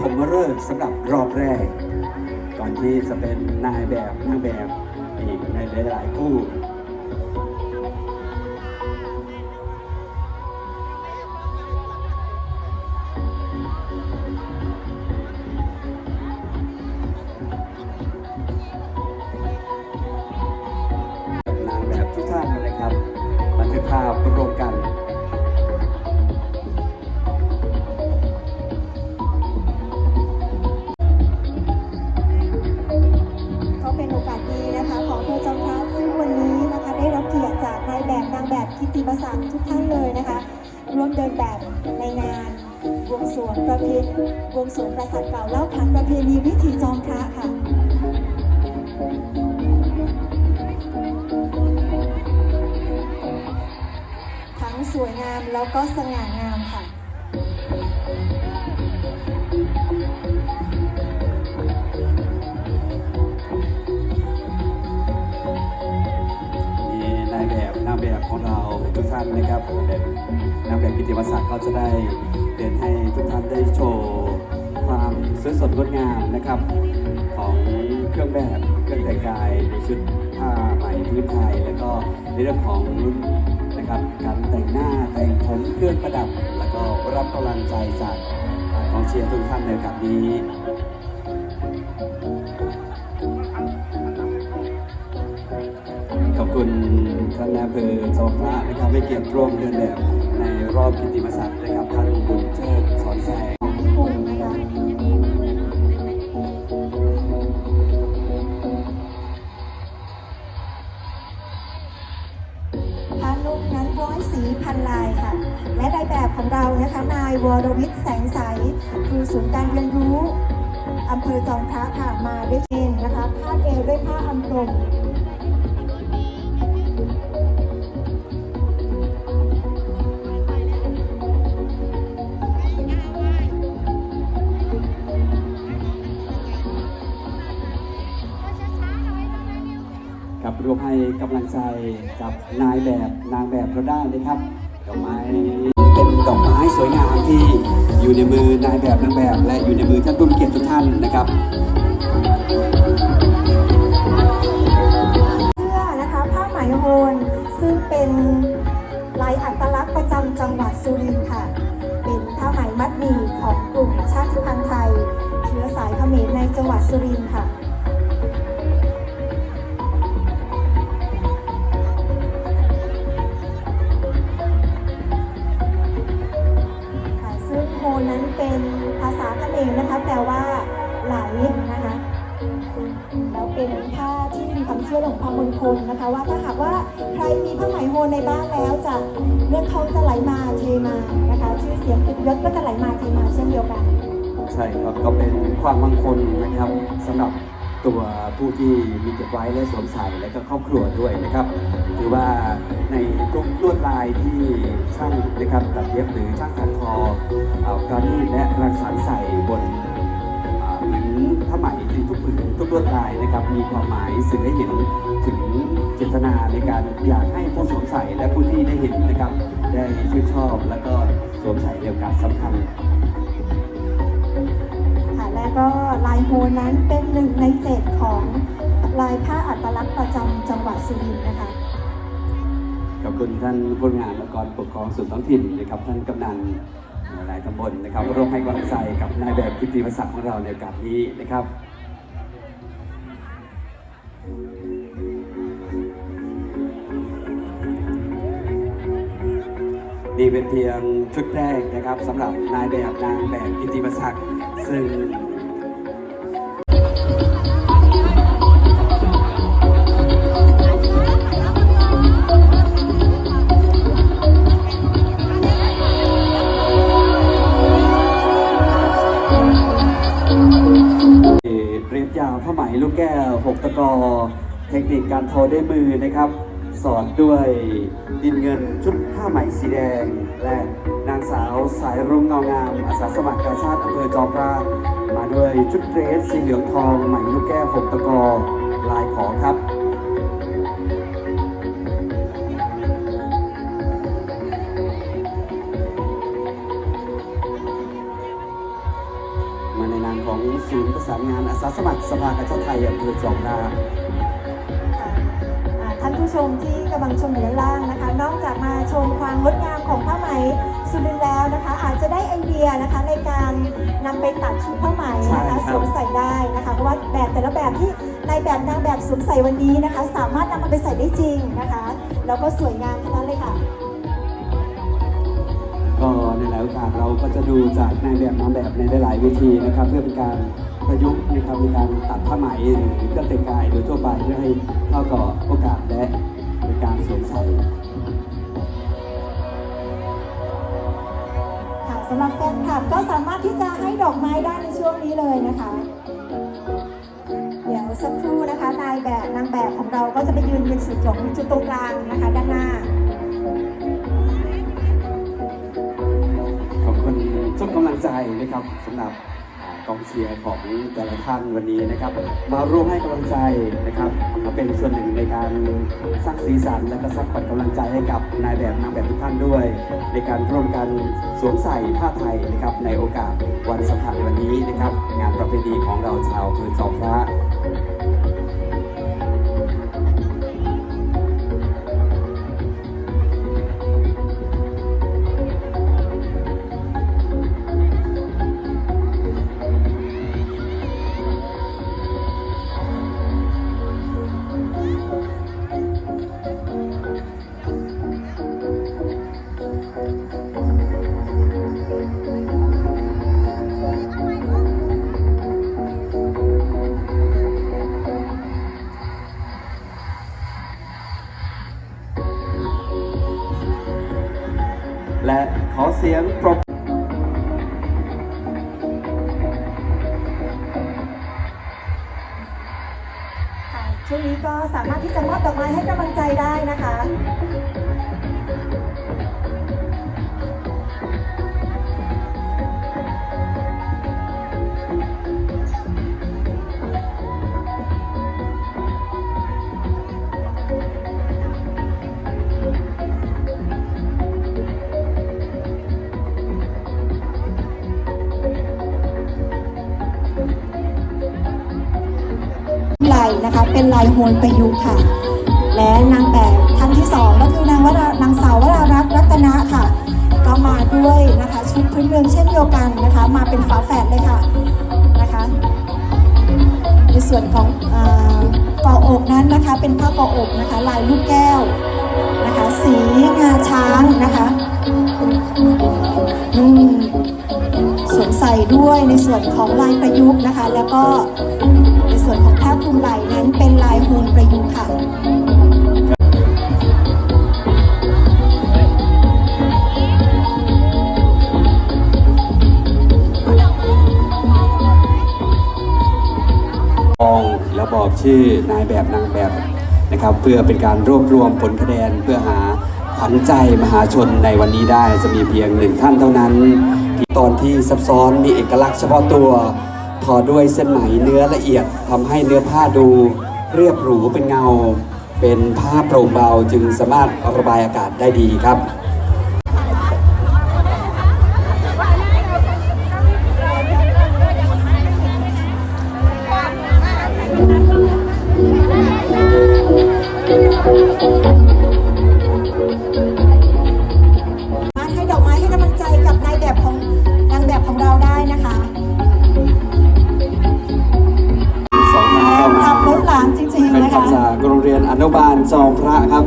ฐมฤกษ์สำหรับรอบแรก ก่อนที่จะเป็นนายแบบนางแบบอีกในหลาย ๆ คู่ ของอำเภอจอมพระซึ่งวันนี้นะคะได้รับเกียรติจากนายแบบนางแบบกิตติมศักดิ์ทุกท่านเลยนะคะร่วมเดินแบบในงานวงสวงประเพณีวงสวงปราสาทเก่าเล่าขานประเพณีวิถีจอมพระค่ะทั้งสวยงามแล้วก็สง่างาม ของเราทุกท่านนะครับเป็นนางแบบกิตติมศักดิ์ก็จะได้เดินให้ทุกท่านได้โชว์ความสวยสดงดงามนะครับ ของเครื่องแบบเครื่องแต่งกายในชุดผ้าไหมพื้นไทย แล้วก็ในเรื่องของนะครับการแต่งหน้าแต่งผมเครื่องประดับ แล้วก็รับกำลังใจจากกองเชียร์ทุกท่านในโอกาสนี้ คุณท่านนายอำเภอจอมพระนะครับให้เกียรติร่วมเดินแบบในรอบกิติมศักดิ์นะครับท่านบุญเชิดสอนแสงญี่ปุ่นนะนุ่งนั้นร้อยสีพันลายค่ะ และในแบบของเรานะคะ นายวรวิทย์แสงใสครูศูนย์การเรียนรู้อำเภอจอมพระค่ะมาด้วยเชนนะคะผ้าเอวด้วยผ้าอัมพรม กับรวมให้กำลังใจกับนายแบบนางแบบเราได้นะครับดอกไม้เป็นดอกไม้สวยงามที่อยู่ในมือนายแบบนางแบบ และอยู่ในมือท่านผู้มีเกียรติทุกท่านนะครับเสื้อนะคะผ้าไหมโฮนซึ่งเป็นลายอัตลักษณ์ประจำจังหวัดสุรินทร์ค่ะ เป็นผ้าไหมมัดหมี่ของกลุ่มชาติพันธุ์ไทย เชื้อสายเขมรในจังหวัดสุรินทร์ค่ะค่ะาษาเขมรนะคะ แปลว่าไหลนะคะ แล้วเป็นผ้าที่มีความเชื่อของความมงคลนะคะ ว่าถ้าหากว่าใครมีผ้าไหมโฮในบ้านแล้วจะเลือดทองจะไหลมาเทมานะคะชื่อเสียงเกียรติยศก็จะไหลมาเทมาเช่นเดียวกัน ใช่ครับก็เป็นความมงคลนะครับสำหรับ ตัวผู้ที่มีเก็บไว้และสวมใส่และก็ครอบครัวด้วยนะครับถือว่าในทุกลวดลายที่ช่างนะครับตัดเย็บหรือช่างถักทอเอาการนีและรังสรรค์ใส่บนผืนผ้าไหมที่ทุกผืนทุกลวดลายนะครับมีความหมายสื่อให้เห็นถึงเจตนาในการอยากให้ผู้สวมใส่และผู้ที่ได้เห็นนะครับได้ชื่นชอบ แล้วก็สวมใส่ในโอกาสสำคัญ ก็ลายโฮนั้นเป็นหนึ่งในเจ็ดของลายผ้าอัตลักษณ์ประจำจังหวัดสุรินทร์นะคะ ขอบคุณท่านผู้บริหารองค์กรปกครองส่วนท้องถิ่นนะครับท่านกำนันหลายตำบลนะครับร่วมให้กำลังใจกับนายแบบกิตติมศักของเราในโอกาสนี้นะครับนี่เป็นเพียงชุดแรกนะครับสำหรับนายแบบนางแบบกิตติมศักดิ์ซึ่ง ผ้าไหมลูกแก้วหกตะกอ เทคนิคการทอด้วยมือนะครับ สอนด้วยดินเงินชุดผ้าไหมสีแดง และนางสาวสายรุ่งเงางามอาสาสมัครกาชาติอำเภอจอมพระมาด้วยชุดเดรสสีเหลืองทองไหมลูกแก้วหกตะกอลายขอครับ มาในนามของศูนย์ประสานงานอาสาสมัครสภากาชาติไทยอำเภอจอมราค่ะอ่าท่านผู้ชมที่กำลังชมอยู่ด้านล่างนะคะ นอกจากมาชมความงดงามของผ้าไหมสุรินทร์แล้วนะคะ อาจจะได้ไอเดียนะคะในการนำไปตัดชุดผ้าไหมนะคะสวมใส่ได้นะคะเพราะว่าแบบแต่ละแบบที่ในแบบนางแบบสวมใส่วันนี้นะคะ สามารถนำมาไปใส่ได้จริงนะคะ แล้วก็สวยงามทั้งนั้นเลยค่ะก็ในห ลายโอกาสเราก็จะดูจากนายแบบนางแบบในหลายๆเวทีนะครับ เพื่อเป็นการประยุกต์นะครับในการตัดผ้าไหมหรือเครื่องแต่งกายโดยทั่วไปเพื่อให้เข้ากับโอกาสและในการสวมใส่ค่ะสำหรับแฟนคลับก็สามารถที่จะให้ดอกไม้ได้ในช่วงนี้เลยนะคะ เดี๋ยวสักครู่นะคะนายแบบนางแบบของเราก็จะไปยืนเป็นจุดของจุดตรงกลางนะคะ ด้านหน้าำลังใจนะครับสำหรับกองเชียร์ของแต่ละท่านวันนี้นะครับ มาร่วมให้กำลังใจนะครับมาเป็นส่วนหนึ่งในการสร้างสีสันและก็สร้างขวัญกำลังใจให้กับนายแบบนางแบบทุกท่านด้วย ในการร่วมกันสวมใส่ผ้าไทยนะครับในโอกาสวันสำคัญในวันนี้นะครับ งานประเพณีของเราชาวอำเภอจอมพระ สียงปรบช่วงนี้ก็สามารถที่จะมอบดอกไม้ให้กำลังใจได้นะคะ นะคะ เป็นลายโฮลประยุกต์ค่ะ และนางแบบท่านที่สองก็คือนางวรานางสาววรารัตน์รัตนะค่ะ ก็มาด้วยนะคะชุดพื้นเมืองเช่นเดียวกันนะคะ มาเป็นฝาแฝดเลยค่ะนะคะ ในส่วนของเอ่อกาะอกนั้นนะคะ เป็นผ้าเกาะอกนะคะ ลายลูกแก้วนะคะ สีงาช้างนะคะอืมสวมใส่ด้วยในส่วนของลายประยุกต์นะคะ แล้วก็ วนของผ้าคลุมไหล่นั้นเป็นลายโฮลประยุกต์ค่ะมองแล้วบอกชื่อนายแบบนางแบบนะครับ เพื่อเป็นการรวบรวมผลคะแนนเพื่อหาขวัญใจมหาชนในวันนี้ได้จะมีเพียงหนึ่งท่านเท่านั้นที่ตอนที่ซับซ้อนมีเอกลักษณ์เฉพาะตัว ทอด้วยเส้นไหมเนื้อละเอียดทำให้เนื้อผ้าดู เรียบหรูเป็นเงา เป็นผ้าโปร่งเบาจึงสามารถระบายอากาศได้ดีครับ นุบาลจอมพระครับ